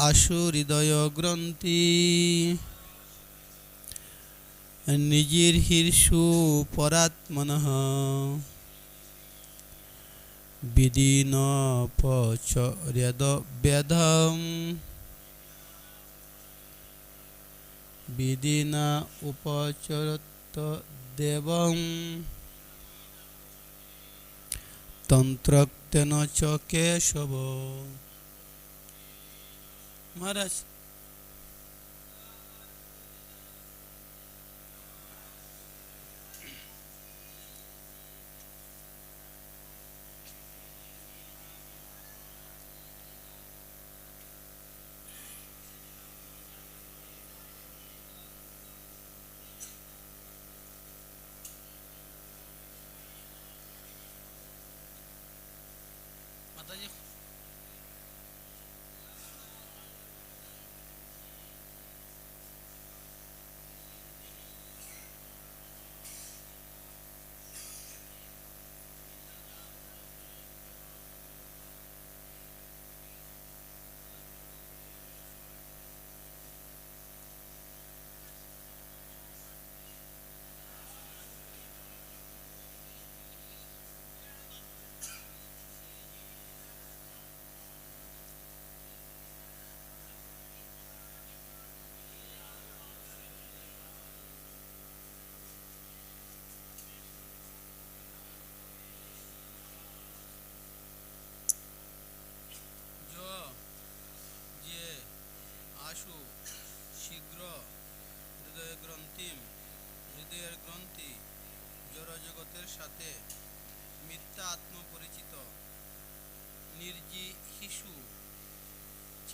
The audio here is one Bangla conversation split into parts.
আশু হৃদয় গ্রন্থি নিজের হীর্ষু পরাত্মন বিদিন পচর্যদ বেদম বিদিনা উপচরত দেবং তন্ত্রক্তেন চ কেশব মহারাজ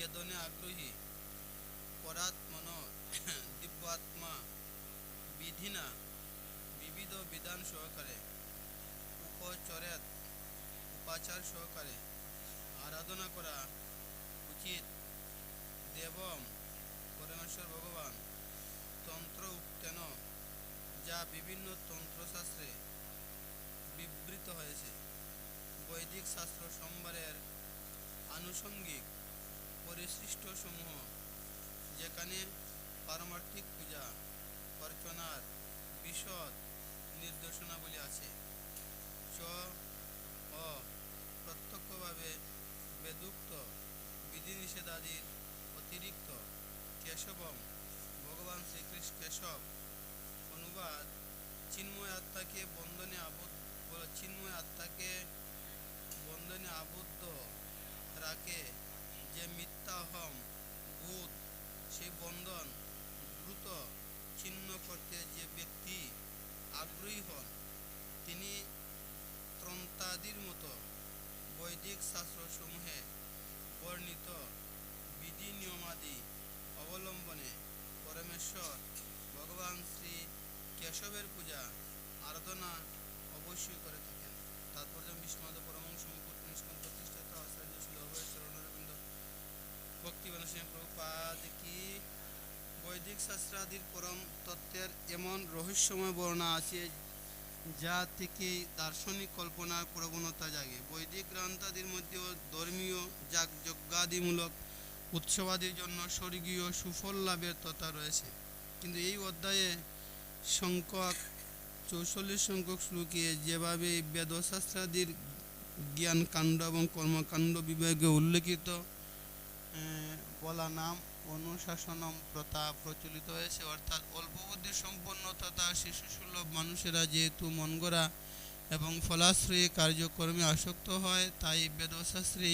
চেদনে আগ্রহী। পরাত্মন দিব্যাত্মা বিধিনা বিবিধ বিধান সহকারে, উপচরেত উপাচার সহকারে আরাধনা করা উচিত। দেবম পরমেশ্বর ভগবান তন্ত্র উক্তেন, যা বিভিন্ন তন্ত্রশাস্ত্রে বিবৃত হয়েছে। বৈদিক শাস্ত্র সম্ভারের আনুষঙ্গিক পরিশিষ্ট সমূহ যেখানে পারমার্থিক পূজা অর্চনার বিশদ নির্দেশনাবলী আছে। ভগবান শ্রী কেশবের পূজা, আরাধনা অবশ্যই করে থাকেন। তাৎপর্য বিষ্ণুদ পরমং সম্পূর্ণ নিষ্কাম প্রতিষ্ঠাতা আচার্য শ্রী অভয় চরণরবিন্দ ভক্তিবান সিংহ প্রভুপাদ কি? বৈদিক শাস্ত্রাদির পরম তত্ত্বের এমন রহস্যময় বর্ণনা আছে যা থেকে দার্শনিক কল্পনার প্রবণতা জাগে। বৈদিক গ্রন্থাদির মধ্যেও ধর্মীয় যাগ যজ্ঞাদিমূলক উৎসবাদির জন্য স্বর্গীয় সুফল লাভের তথা রয়েছে। কিন্তু এই অধ্যায়ে সংখ্যক চৌচল্লিশ সংখ্যক শ্লোকে যেভাবে বেদশাস্ত্রাদির জ্ঞান কাণ্ড এবং কর্মকাণ্ড বিভাগে উল্লেখিত বলা নাম অনুশাসনম প্রথা প্রচলিত হয়েছে, অর্থাৎ অল্প বুদ্ধি সম্পন্ন তথা শিশুসুলভ মানুষেরা যেহেতু মন গড়া এবং ফলাশ্রয়ী কার্যক্রমে আসক্ত হয়, তাই বেদশাস্ত্রে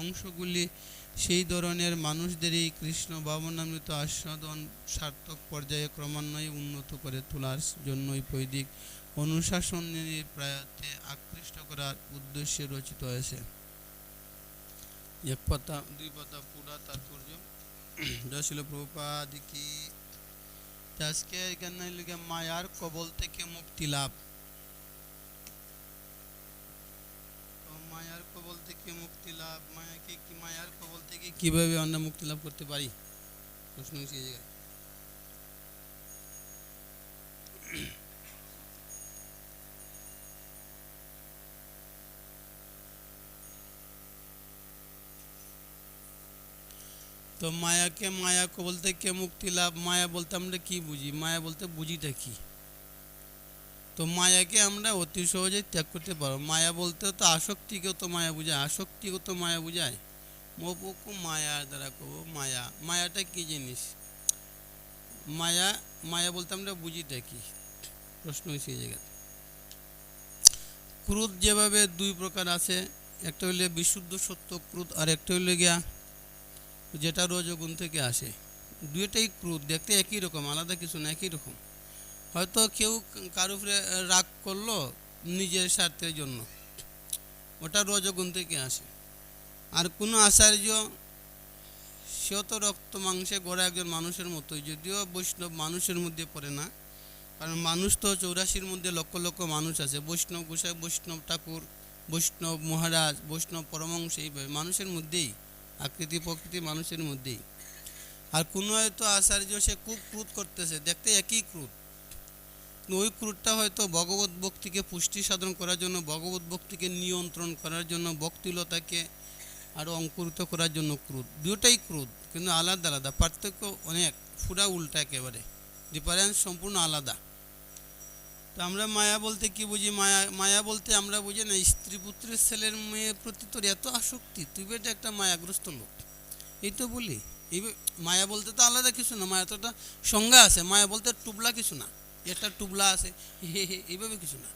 অংশগুলি সেই ধরনের মানুষদেরই কৃষ্ণ ভাবনামৃত আস্বাদন সার্থক পর্যায়ে ক্রমান্বয়ে উন্নত করে তোলার জন্যই বৈদিক অনুশাসন প্রায়তে আকৃষ্ট করার উদ্দেশ্যে রচিত হয়েছে। এক পাতা দুই পাতা পুরা তাৎপর্য। ছিল প্রভুপাদ কি। আজকে এখানে মায়ার কবল থেকে মুক্তি লাভ তো মায়ার কবল থেকে মুক্তি লাভ? মায়াকে কি মায়ার কবল থেকে কীভাবে আমরা মুক্তি লাভ করতে পারি? প্রশ্ন হচ্ছে এই জায়গায় তো মায়াকে মায়াকে বলতে কে মুক্তি লাভ? মায়া বলতে আমরা কি বুঝি? মায়া বলতে বুঝিটা কি? তো মায়াকে আমরা অতি সহজেই ত্যাগ করতে পারব। মায়া বলতে তো আসক্তিকেও তো মায়া বুঝায়। আসক্তিকেও তো মায়া বুঝায়। মোপক্ষ মায়া দ্বারা কব মায়া। মায়াটা কি জিনিস? মায়া মায়া বলতে আমরা বুঝিটা কি? প্রশ্ন হয়েছে এই জায়গায় ক্রোধ যেভাবে দুই প্রকার আছে, একটা হইলে বিশুদ্ধ সত্য ক্রোধ, আর একটা হইলে গিয়া যেটা রজগুণ থেকে আসে। দুইটাই ক্রোধ। দেখতে একই রকম, আলাদা কিছু না, একই রকম। হয়তো কেউ কারও উপরে রাগ করল নিজের স্বার্থের জন্য। ওটা রজগুণ থেকে আসে। আর কোনো আচার্য, সেও তো রক্ত মাংসে গড়া একজন মানুষের মতোই। যদিও বৈষ্ণব মানুষের মধ্যে পড়ে না, কারণ মানুষ তো চৌরাশির মধ্যে লক্ষ লক্ষ মানুষ আছে। বৈষ্ণব গোসাই, বৈষ্ণব ঠাকুর, বৈষ্ণব মহারাজ, বৈষ্ণব পরমংশ এইভাবে মানুষের মধ্যেই, আকৃতি প্রকৃতি মানুষের মধ্যেই। আর কোনো হয়তো আচার্য সে খুব ক্রোধ করতেছে, দেখতে একই ক্রোধ ওই ক্রোধটা হয়তো ভগবত ভক্তিকে পুষ্টি সাধন করার জন্য, ভগবত ভক্তিকে নিয়ন্ত্রণ করার জন্য, ভক্তিলতাকে আরও অঙ্কুরিত করার জন্য ক্রোধ দুটাই ক্রোধ কিন্তু আলাদা আলাদা। পার্থক্য অনেক পুরা উল্টা একেবারে। ডিফারেন্স সম্পূর্ণ আলাদা। তো আমরা মায়া বলতে কি বুঝি? মায়া মায়া বলতে আমরা বুঝি না, স্ত্রী পুত্রের ছেলের মেয়ের প্রতি তোর এত আসক্তি, তুই বেটা একটা মায়াগ্রস্ত লোক। এই তো বলি। এই মায়া বলতে তো আলাদা কিছু না মায়া তো একটা সংজ্ঞা আছে। মায়া বলতে টুবলা কিছু না। একটা টুবলা আছে। এইভাবে কিছু না।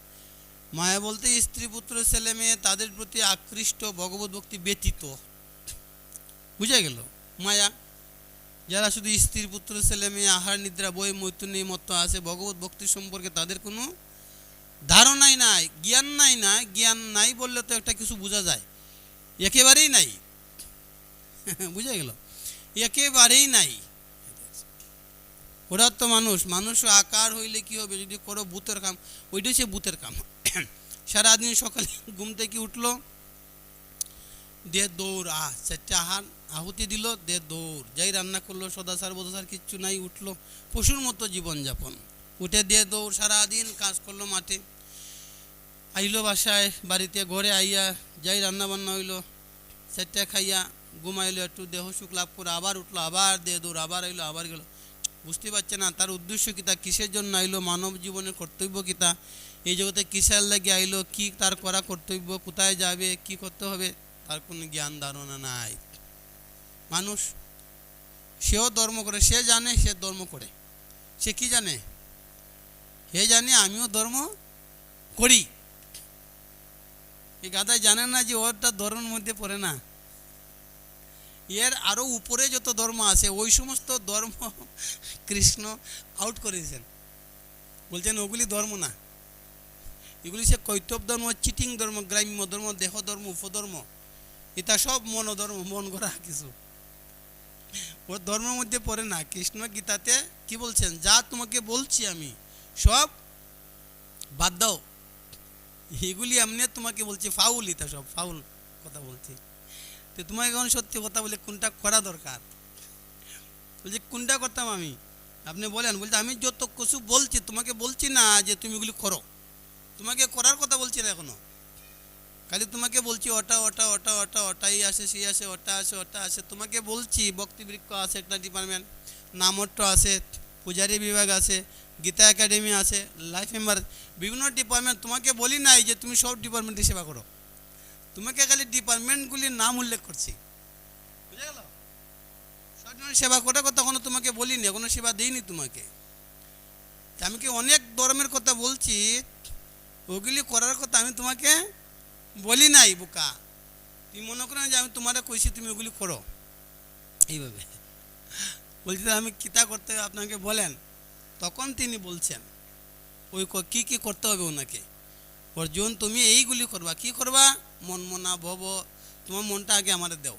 মায়া বলতে স্ত্রী, পুত্র, ছেলে, মেয়ে, তাদের প্রতি আকৃষ্ট, ভগবত ভক্তি ব্যতীত। বুঝা গেল? মায়া, যারা শুধু স্ত্রী, পুত্র, ছেলে, মেয়ে, আহার, নিদ্রা, বই মৈত্রী মতো আছে, ভগবত ভক্তি সম্পর্কে তাদের কোনো ধারণাই নাই জ্ঞান নাই না, জ্ঞান নাই বললে তো একটা কিছু বোঝা যায়। একেবারেই নাই। বুঝা গেল? একেবারেই নাই। ওরা তো মানুষ মানুষ আকার হইলে কি হবে? যদি করো ভূতের কাম, ওইটাই সে ভূতের কাম। সারাদিন সকালে ঘুম থেকে উঠল দে দৌড় আহ চারটে আহার, আহুতি দিল দে দৌড়। যাই রান্না করল সদাসার বদাসার কিচ্ছু নাই, উঠল। পশুর মতো জীবনযাপন। উঠে দিয়ে দৌড়, সারাদিন কাজ করল মাঠে। আইলো বাসায়, বাড়িতে ঘরে আইয়া যাই রান্না বান্না হইল, চারটে খাইয়া ঘুমাইলো, একটু দেহ সুখ লাভ করে আবার উঠল, আবার দে দৌড়, আবার আইলো, আবার গেলো। বুঝতে পারছে না, তার উদ্দেশ্য কী কিতা কিসের জন্য আইলো, মানব জীবনের কর্তব্য কিতা এই জগতে কিসের লাগে আইলো, কি তার করা কর্তব্য, কোথায় যাবে, কি করতে হবে, তার কোনো জ্ঞান ধারণা নাই। মানুষ, সেও ধর্ম করে, সে জানে, সে ধর্ম করে। সে কি জানে? হে জানে, আমিও ধর্ম করি। এই গাদায় জানে না যে, ওরটা ধর্মের মধ্যে পড়ে না। এর আরও উপরে যত ধর্ম আছে, ওই সমস্ত ধর্ম কৃষ্ণ আউট করেছেন বলছেন, ওগুলি ধর্ম না। এগুলি সে কৈতব ধর্ম, চিটিং ধর্ম, গ্রাম্য ধর্ম, দেহ ধর্ম উপধর্ম এটা সব মনোধর্ম মন করা কিছু। ওর ধর্মের মধ্যে পড়ে না। কৃষ্ণ গীতাতে কি বলছেন? যা তোমাকে বলছি আমি, সব বাদ দাও। এগুলি এমনি তোমাকে বলছি, ফাউল, এটা সব ফাউল কথা বলছি। তো তোমাকে এখন সত্যি কথা বলে কোনটা করা দরকার? বলছি, কোনটা করতাম আমি? আপনি বলেন বলছে আমি যত কিছু বলছি, তোমাকে বলছি না যে তুমি এগুলি করো। তোমাকে করার কথা বলছি না এখনও। খালি তোমাকে বলছি, ওটা ওটা ওটা ওটা, ওটাই আসে, সেই আসে, ওটা আসে ওটা আসে। তোমাকে বলছি, ভক্তিবৃক্ষ আছে একটা ডিপার্টমেন্ট নামট্ট আছে, পূজারি বিভাগ আছে, গীতা একাডেমি আছে লাইফ মেম্বার বিভিন্ন ডিপার্টমেন্ট তোমাকে বলি নাই যে তুমি সব ডিপার্টমেন্টে সেবা করো। তোমাকে খালি ডিপার্টমেন্টগুলির নাম উল্লেখ করছি। বুঝে গেল? সব করার কথা কোনো তোমাকে বলিনি কোনো সেবা দিইনি তোমাকে। আমি কি অনেক ধর্মের কথা বলছি, ওগুলি করার কথা আমি তোমাকে বলি নাই বোকা। তুমি মনে করো যে আমি তোমারে কইছি তুমি ওগুলি করো। এইভাবে। বলছি আমি কিতা করতে আপনাকে বলেন? তখন তিনি বলছেন, ওই কি কি করতে হবে ওনাকে? অর্জুন, তুমি এইগুলি করবা। কি করবা? মন মনা ভব, তোমার মনটা আগে আমার দেও।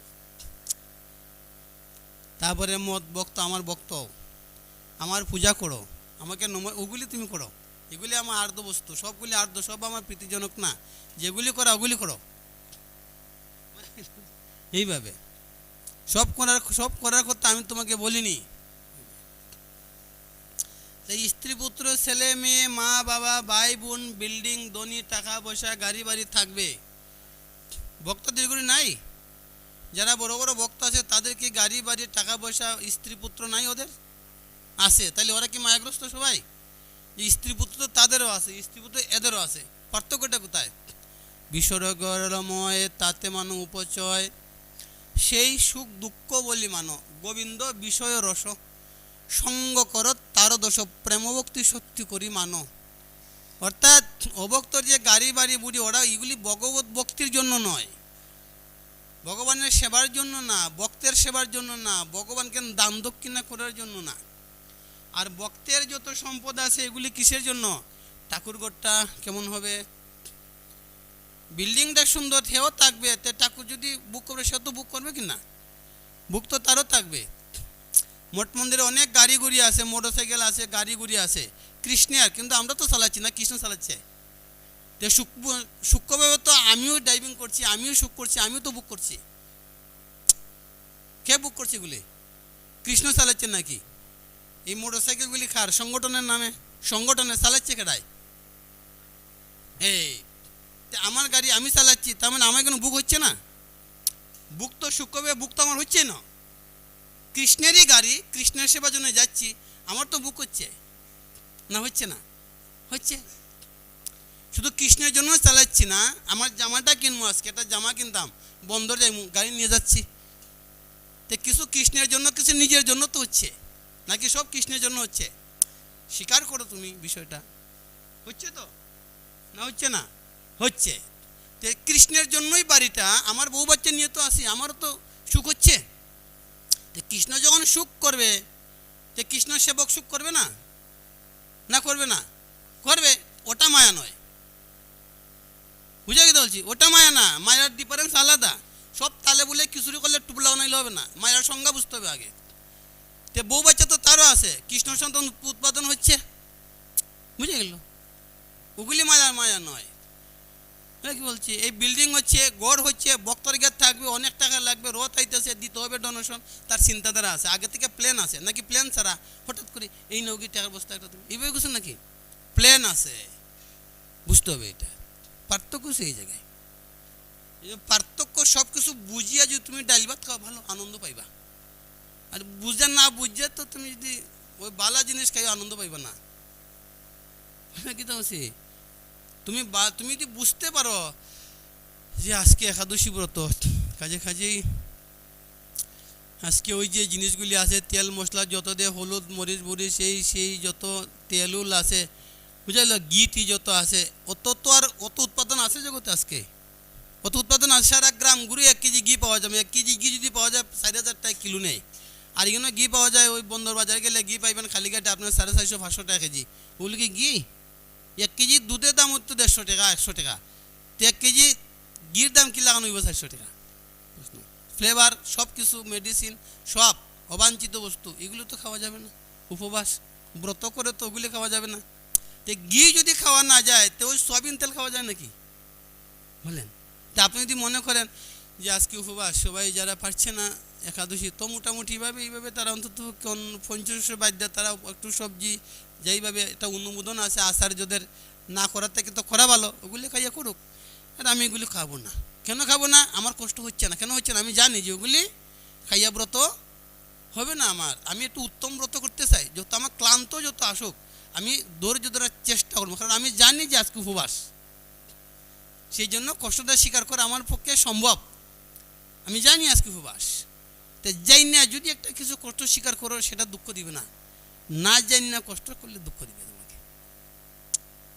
তারপরে মত ভক্ত, আমার হও। আমার পূজা করো। আমাকে নম, ওগুলি তুমি করো। এগুলি আমার আর্ধ বস্তু। সবগুলি আর্ধ, সব আমার প্রীতিজনক না। যেগুলি করো, ওগুলি করো। এইভাবে। সব করার সব করার কথা আমি তোমাকে বলিনি। স্ত্রী, পুত্র, ছেলে, মেয়ে, মা, বাবা, ভাই, বোন, বিল্ডিং, ধনী, টাকা পয়সা, গাড়ি বাড়ি থাকবে। ভক্তদের এগুলি নাই। যারা বড় বড় ভক্ত আছে, তাদেরকে গাড়ি, বাড়ি টাকা পয়সা স্ত্রী পুত্র নাই ওদের? আছে। তাহলে ওরা কি মায়াগ্রস্ত সবাই? স্ত্রী পুত্র তো তাদেরও আছে স্ত্রী পুত্র এদেরও আছে। পার্থক্যটা কোথায়? বিশ্বরগরময় তাতে মানো উপচয়, সেই সুখ দুঃখ বলি মানো। গোবিন্দ বিষয় রস, সঙ্গ কর তার দোষ, প্রেমভক্তি সত্যি করি মানো। অর্থাৎ অভক্তর যে গাড়ি বাড়ি বুড়ি, ওরা এগুলি ভগবত ভক্তির জন্য নয়। ভগবানের সেবার জন্য না, ভক্তের সেবার জন্য না, ভগবানকে দান দক্ষিণা করার জন্য না। আর ভক্তের যত সম্পদ আছে, এগুলি কিসের জন্য? ঠাকুরঘরটা কেমন হবে? বিল্ডিংটা সুন্দর হেও থাকবে। তে ঠাকুর যদি বুক করবে সে তো বুক করবে কি না? বুক তো তারও থাকবে। মঠ মন্দিরে অনেক গাড়ি গুড়ি আছে মোটর সাইকেল আছে, গাড়ি গুড়ি আছে। কৃষ্ণের কিন্তু আমরা তো চালাচ্ছি না, কৃষ্ণ চালাচ্ছে। তো সূক্ষ্ম সূক্ষ্মভাবে তো আমিও ড্রাইভিং করছি, আমিও সুখ করছি, আমিও তো বুক করছি। কে বুক করছে এগুলি? কৃষ্ণ চালাচ্ছে নাকি? এই মোটর সাইকেলগুলি খার সংগঠনের নামে? সংগঠনে চালাচ্ছে কেডায় তে আমার গাড়ি আমি চালাচ্ছি, তার মানে আমার কোনো বুক হচ্ছে না? বুক তো সূক্ষ্মভাবে বুক তো আমার হচ্ছে না। কৃষ্ণেরই গাড়ি, কৃষ্ণের সেবার জন্য যাচ্ছি, আমার তো বুক হচ্ছে। না, হচ্ছে না। হচ্ছে? শুধু কৃষ্ণের জন্য চালাচ্ছি না, আমার জামাটা কিনবো আজকে, একটা জামা কিনতাম, বন্দর যাই গাড়ি নিয়ে যাচ্ছি। তো কিছু কৃষ্ণের জন্য, কিছু নিজের জন্য তো হচ্ছে। নাকি সব কৃষ্ণের জন্য হচ্ছে? স্বীকার করো তুমি বিষয়টা। হচ্ছে তো? না, হচ্ছে না? হচ্ছে। তো কৃষ্ণের জন্যই বাড়িটা, আমার বউ বাচ্চা নিয়ে তো আসি, আমারও তো সুখ হচ্ছে। তো কৃষ্ণ যখন সুখ করবে, তো কৃষ্ণ সেবক সুখ করবে না? না করবে না। করবে, ওটা মায়া নয়। বুঝে গেতে বলছি? ওটা মায়া না, মায়ার ডিফারেন্স আলাদা। সব তালে বলে কিছুরি করলে টুপলাও বানাইলে হবে না, মায়ার সংজ্ঞা বুঝতে হবে আগে। তে বউ বাচ্চা তো তারও আছে, কৃষ্ণ সন্তান উৎপাদন হচ্ছে। বুঝে গেল? ওগুলি মায়ার মায়া নয়। কি বলছি, এই বিল্ডিং হচ্ছে, গড় হচ্ছে, বক্তর গেট থাকবে, অনেক টাকা লাগবে, রথ আইতেছে, দিতে হবে ডোনেশন তার চিন্তাধারা আছে, আগে থেকে প্ল্যান আছে, নাকি প্ল্যান ছাড়া হঠাৎ করে এই নৌকি টাকার বস্তা একটা তুমি, এইভাবে কিছু নাকি? প্ল্যান আছে, বুঝতে হবে এটা, পার্থক্য সেই জায়গায়। পার্থক্য সব কিছু বুঝিয়া যদি তুমি ডাল ভাত খাওয়া ভালো আনন্দ পাইবা। আর বুঝা না বুঝে তো তুমি যদি ওই বালা জিনিস খাই আনন্দ পাইবা না। কি তো তুমি তুমি যদি বুঝতে পারো যে আজকে একাদশী ব্রত, কাজে কাজেই আজকে ওই যে জিনিসগুলি আছে, তেল মশলা, যত দে হলুদ, মরিচ মরিচ সেই সেই যত তেল উল আছে বুঝাইল ঘি, টি যত আছে, অত তো আর অত উৎপাদন আছে জগতে আজকে। অত উৎপাদন আছে, সারা গ্রাম ঘুরে এক কেজি ঘি পাওয়া যাবে। এক কেজি ঘি যদি পাওয়া যায়, চার হাজার টাকা কিলো নেই। আর এখানে ঘি পাওয়া যায়, ওই বন্দর বাজারে গেলে ঘি পাইবেন খালি ঘাটে আপনার সাড়ে চারশো, পাঁচশো টাকা কেজি। ওগুলো কি ঘি? এক কেজি দুধের দাম হতো দেড়শো টাকা, একশো টাকা। তো এক কেজি ঘির দাম কি লাগানো হইব চারশো টাকা? ফ্লেভার সব কিছু মেডিসিন, সব অবাঞ্ছিত বস্তু, এগুলো তো খাওয়া যাবে না। উপবাস, ব্রত করে তো ওগুলি খাওয়া যাবে না। তো ঘি যদি খাওয়া না যায়, তো ওই সয়াবিন তেল খাওয়া যায় নাকি? বলেন। তা আপনি যদি মনে করেন যে আজকে উপবাস, সবাই যারা পারছে না, একাদশী, তো মোটামুটিভাবে এইভাবে তারা অন্তত কোন পঞ্চশো বাদ্যা তারা একটু সবজি যেইভাবে এটা অনুমোদন আছে আচার্যদের না করার থেকে তো করা ভালো, ওগুলি খাইয়া করুক। আর আমি এগুলি খাব না। কেন খাব না? আমার কষ্ট হচ্ছে না। কেন হচ্ছে না? আমি জানি যে ওগুলি খাইয়া ব্রত হবে না আমার। আমি একটু উত্তম ব্রত করতে চাই। যত আমার ক্লান্ত যত আসুক, আমি ধৈর্য ধরার চেষ্টা করব। কারণ আমি জানি যে আজকে উপবাস। সেই জন্য কষ্টটা স্বীকার করা আমার পক্ষে সম্ভব। আমি জানি আজকে উপবাস। তো যাই না যদি একটা কিছু কষ্ট স্বীকার করো, সেটা দুঃখ দিবে না। না জানি না কষ্ট করলে দুঃখ দিবে তোমাকে।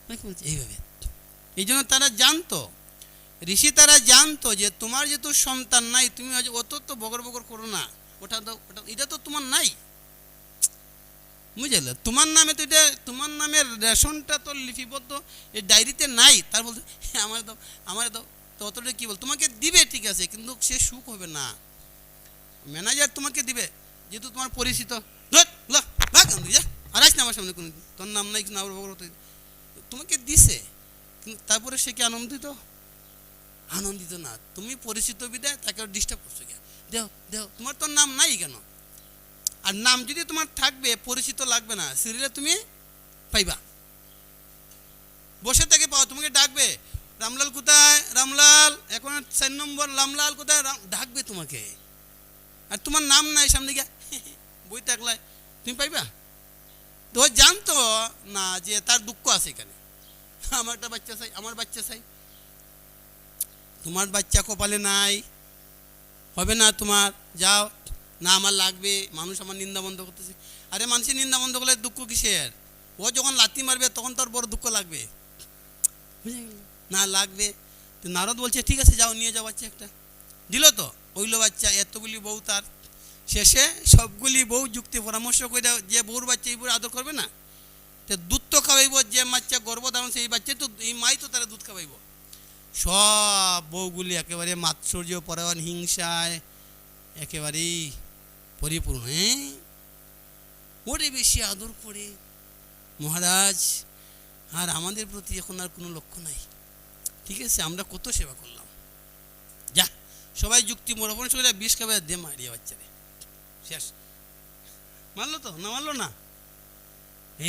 আমি কি বলছি, এইভাবে। এই জন্য তারা জানতো। ঋষি তারা জানতো যে তোমার যেহেতু সন্তান নাই, তুমি অত তো বগর বগর করো না। ওটা তো, ওটা, এটা তো তোমার নাই। বুঝলে? তোমার নামে তো এটা, তোমার নামের রেশনটা তো লিপিবদ্ধ এই ডায়েরিতে নাই। তার বলতে আমার তো আমার তো তো অতটা কী বল, তোমাকে দিবে ঠিক আছে, কিন্তু সে সুখ হবে না। ম্যানেজার তোমাকে দিবে, যেহেতু তোমার পরিচিত। যা। আর না আমার সামনে কোনো তোর নাম নাই তোমাকে দিছে। কিন্তু তারপরে সে কি আনন্দিত? আনন্দিত না। তুমি পরিচিত বিদায় তাকে ডিস্টার্ব করছ কে দেও দেও, তোমার তোর নাম নাই কেন? আর নাম যদি তোমার থাকবে, পরিচিত লাগবে না সিরিয়ালে তুমি পাইবা। বসে থেকে পাও, তোমাকে ডাকবে। রামলাল কোথায়? রামলাল, এখন চার নম্বর রামলাল কোথায়? ডাকবে তোমাকে। আর তোমার নাম নাই সামনে গিয়া। বই থাকলাই তুমি পাইবা? তো জানতো না যে তার দুঃখ আছে এখানে। আমার একটা বাচ্চা চাই, আমার বাচ্চা চাই। তোমার বাচ্চা কপালে নাই। হবে না তোমার। যাও। না আমার লাগবে। মানুষ আমার নিন্দা বন্ধ করতেছে। আরে মানুষের নিন্দা বন্ধ করলে দুঃখ কিসের? ও যখন লাথি মারবে, তখন তোর বড় দুঃখ লাগবে। না লাগবে। নারদ বলছে, ঠিক আছে, যাও, নিয়ে যাও বাচ্চা একটা। দিল তো। ওইলো বাচ্চা, এতগুলি বউ তার। শেষে সবগুলি বউ যুক্তি পরামর্শ করে যে বউর বাচ্চা এই বউর আদর করবে না, তো দুধ তো খাওয়াইব, যে বাচ্চা গর্ভধারণ সেই বাচ্চা তো, এই মাই তো তারা দুধ খাওয়াইব। সব বউগুলি একেবারে মাৎসর্য, পরায়ণ, হিংসায় একেবারেই পরিপূর্ণ হ্যাঁ? ওরে বেশি আদর করে। মহারাজ, আর আমাদের প্রতি এখন আর কোনো লক্ষ্য নাই। ঠিক আছে, আমরা কত সেবা করলাম। যা, সবাই যুক্তি মোরপন সবাই বিষ খাবার দে মারিয়ে বাচ্চারে। শেষ। মারলো তো? না মারলো না?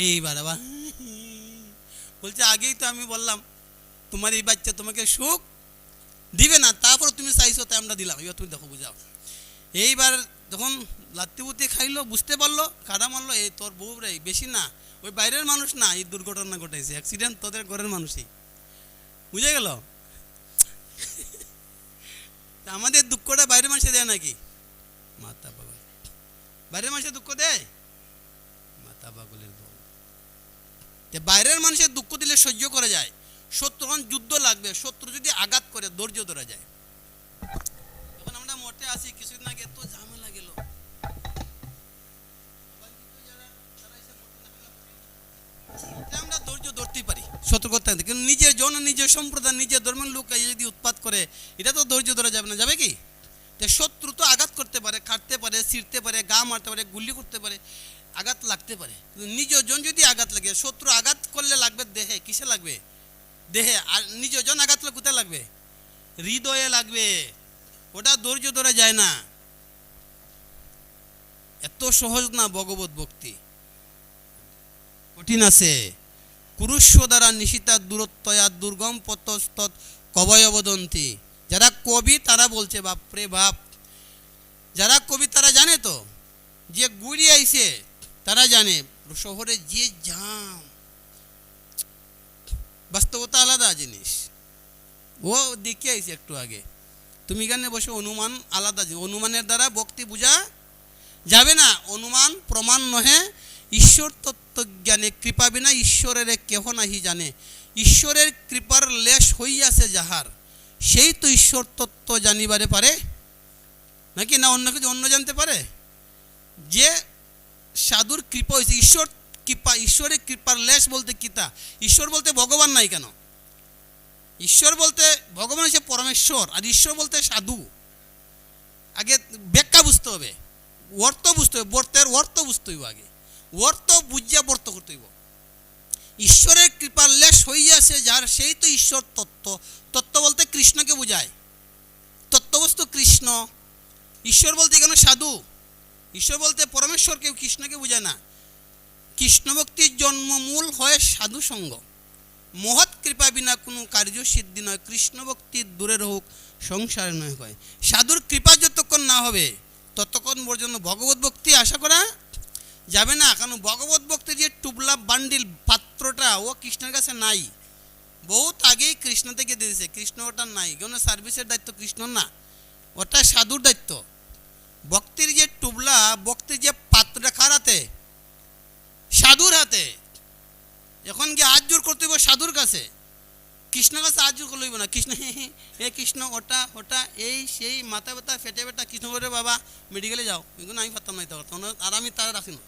এইবার আবার বলছে, আগেই তো আমি বললাম, তোমার এই বাচ্চা তোমাকে সুখ দিবে না, তারপর তুমি চাইছো, তাই আমরা দিলাম। এবার তুমি দেখো, বুঝাও। এইবার যখন লাত্তি বুত্তি খাইলো, বুঝতে পারল, কাদা মারলো, এই তোর বউ রে, বেশি না। ওই বাইরের মানুষ না, এই দুর্ঘটনা ঘটাইছে অ্যাক্সিডেন্ট তোদের ঘরের মানুষই। বুঝে গেল? আমাদের দুঃখটা বাইরের মানুষে দেয় নাকি? মাতা বাবা। বাইরের মানুষের দুঃখ দেয়? মাতা বাগলের বউ। বাইরের মানুষের দুঃখ দিলে সহ্য করা যায়। শত্রু তখন যুদ্ধ লাগবে। শত্রু যদি আঘাত করে, ধৈর্য ধরা যায়। এখন আমরা মোটে আসি, কিছুদিন আগে তো ঝামেলা গেল। আমরা ধৈর্য ধরতেই পারি, সতর্কতা থাকতে কিন্তু নিজের জন, নিজের সম্প্রদায়, নিজের ধর্মের লোক যদি উৎপাত করে, এটা তো ধৈর্য ধরা যাবে না। যাবে কি? তো শত্রু তো আঘাত করতে পারে কাটতে পারে, ছিঁড়তে পারে, গা মারতে পারে, গুলি করতে পারে, আঘাত লাগতে পারে। কিন্তু নিজের জন যদি আঘাত লাগে, শত্রু আঘাত করলে লাগবে দেহে, কিসে লাগবে? দেহে। আর নিজের জন আঘাত লাগলে কোথায় লাগবে? হৃদয়ে লাগবে। ওটা ধৈর্য ধরে যায় না। এত সহজ না ভগবত ভক্তি। কঠিন আছে। কুরুষ্য দ্বারা নিশিতা দূরত্বয়া দুর্গম পতস্তৎ কবয় অবদন্তি যারা কবি, তারা বলছে, বাপরে বাপ। যারা কবি, তারা জানে তো, যে গুড়ি আইছে, তারা জানে, শহরে যে জাম, বাস্তবতা আলাদা জিনিস। ও দেখে আইছে একটু আগে। তুমি এখানে বসে অনুমান আলাদা। অনুমানের দ্বারা ভক্তি বোঝা যাবে না। অনুমান, প্রমাণ নহে। ঈশ্বর তত্ত্বজ্ঞানে কৃপা বিনা ঈশ্বরের কেহ নাহি জানে। ঈশ্বরের কৃপার লেশ হইয়াছে যাহার। সেই তো ঈশ্বর তত্ত্ব জানিবারে পারে? নাকি না অন্য কিছু, অন্য জানতে পারে? যে সাধুর কৃপা হয়েছে ঈশ্বর কৃপা, ঈশ্বরের কৃপার লেশ বলতে কিতা ঈশ্বর বলতে ভগবান নাই কেন? ঈশ্বর বলতে ভগবান হচ্ছে পরমেশ্বর, আর ঈশ্বর বলতে সাধু। আগে ব্যাখ্যা বুঝতে হবে। অর্থ বুঝতে হবে, বর্তের অর্থ বুঝতে হইব আগে। অর্থ বুঝিয়া বর্ত করতে হইব। ঈশ্বরের কৃপার লেশ হইয়াছে, যার সেই তো ঈশ্বর তত্ত্ব। তত্ত্ব বলতে কৃষ্ণকে বোঝায়। তত্ত্ববস্তু কৃষ্ণ। ঈশ্বর বলতে এখানে সাধু? ঈশ্বর বলতে পরমেশ্বরকে, কৃষ্ণকে বোঝায় না। কৃষ্ণভক্তির জন্মমূল হয় সাধু সঙ্গ। মহৎ কৃপা বিনা কোনো কার্য সিদ্ধি নয়। কৃষ্ণ ভক্তির দূরের হোক সংসারে নয় হয়। সাধুর কৃপা যতক্ষণ না হবে, ততক্ষণ পর্যন্ত ভগবত ভক্তি আশা করা যাবে না কারণ ভগবত ভক্তির যে টুবলা বান্ডিল পাত্রটা ও কৃষ্ণের কাছে নাই। বহুত আগেই কৃষ্ণ থেকে দিয়েছে কৃষ্ণ ওটা নাই। কেন সার্ভিসের দায়িত্ব কৃষ্ণ না ওটা সাধুর দায়িত্ব। ভক্তির যে টুবলা ভক্তির যে পাত্রটা কার হাতে? সাধুর হাতে। এখন গিয়ে হাত জোর করতে হইব সাধুর কাছে? কৃষ্ণ কাছে হাত জোর করলে না। কৃষ্ণ হে কৃষ্ণ ওটা ওটা এই সেই মাথা ব্যথা ফেটে ব্যথা কৃষ্ণ বলে বাবা মেডিকেলে যাও। এগুলো আমি পারতাম না এটা করতাম না, আর আমি তারা রাখি না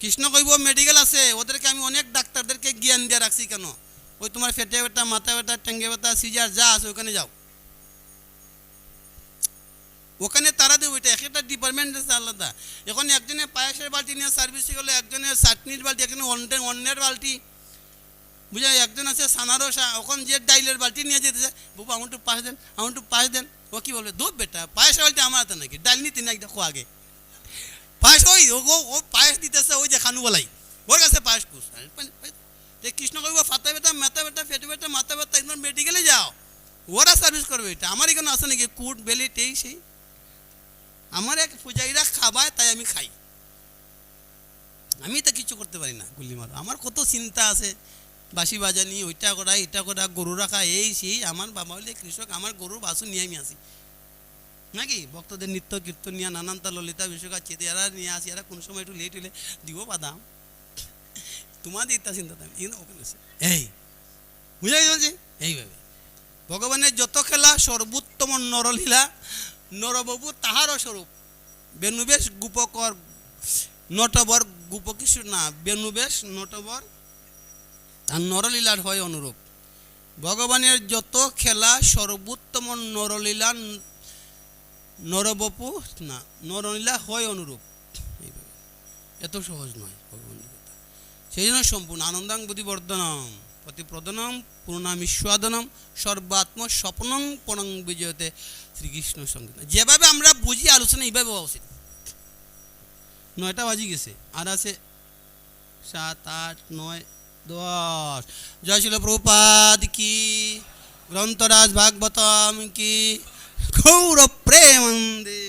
কৃষ্ণ কইব মেডিকেল আছে, ওদেরকে আমি অনেক ডাক্তারদেরকে জ্ঞান দিয়ে রাখছি কেন? ওই তোমার ফেটে ব্যথা, মাথা ব্যথা ট্যাঙ্গে ব্যথা সিজার যা আছে ওখানে যাও। ওখানে তারা দেবে, ওইটা এক একটা ডিপার্টমেন্ট আছে আলাদা। এখন একজনের পায়েসের বালতি নিয়ে সার্ভিসে গেলে, একজনের চাটনির বালতি, একজনের অন্যের অন্যের বালতি। বুঝা একজন আছে সানারও ওখান যে ডাইলের বালতি নিয়ে যেতেছে বাবু আমার একটু পাশ দেন আমার একটু পাশ দেন। ও কি বলবে দু বেটা, পায়েসের বালতি আমার হাতে নাকি? ডাইল নিতে না দেখো আগে? পায়েস ওই ও পায়েস দিতেছে ওই যে খানু বলাই। ওর কাছে পায়েস কুস কৃষ্ণ কইব ফাতা ব্যথা, মাথা ব্যথা, পেটে ব্যথা, মাথা ব্যথা, একদম মেডিকেলে যাও। ওরা সার্ভিস করবে এটা। আমার এখানে আছে নাকি? কুট, বেলি, টেই, সেই। আমার এক পূজারীরা খাবায়, তাই আমি খাই। আমি তো কিছু করতে পারি না গুলি মারো আমার কত চিন্তা আছে। বাসি বাজানি, ওইটা করা, এটা করা, গরু রাখা, এই, সেই। আমার বাবা হলে কৃষক, আমার গরুর বাসু নিয়ে আমি আসি। নাকি? ভক্তদের নিত্য কীর্তন নিয়ে নানানটা ললিতা বিশ্বকা চেতে, এরা নিয়ে আসি, এরা কোন সময় একটু লেট হলে দিব বাদাম। তোমাদের ইত্যা চিন্তা থাকবে কিন্তু আছে এই, বুঝাই চলছে এইভাবে ভগবানের যত খেলা, সর্বোত্তম নরলীলা, নরবাবু তাহারও স্বরূপ। বেনুবেশ গোপকর, নটবর গোপকিশোর না বেনুবেশ নটবর আর নরলীলার হয় অনুরূপ। ভগবানের যত খেলা, সর্বোত্তম নরলীলা নরবপু না নরলীলা হয় অনুরূপ। এত সহজ নয় ভগবান সেই জন্য সম্পূর্ণ আনন্দাং বুদ্ধিবর্ধনম, প্রতিপ্রদনম পূর্ণামিস্বাদনম সর্বাত্ম স্বপ্নং পণং বিজয়তে শ্রীকৃষ্ণ সংগীত যেভাবে আমরা বুঝি, আলোচনা এইভাবে হওয়া উচিত। নয়টা বাজি গেছে। আর আছে সাত, আট, নয়, দশ। জয় শিল প্রপাদ কি, গ্রন্থরাজ ভাগবতম কি গৌর প্রেমন্দে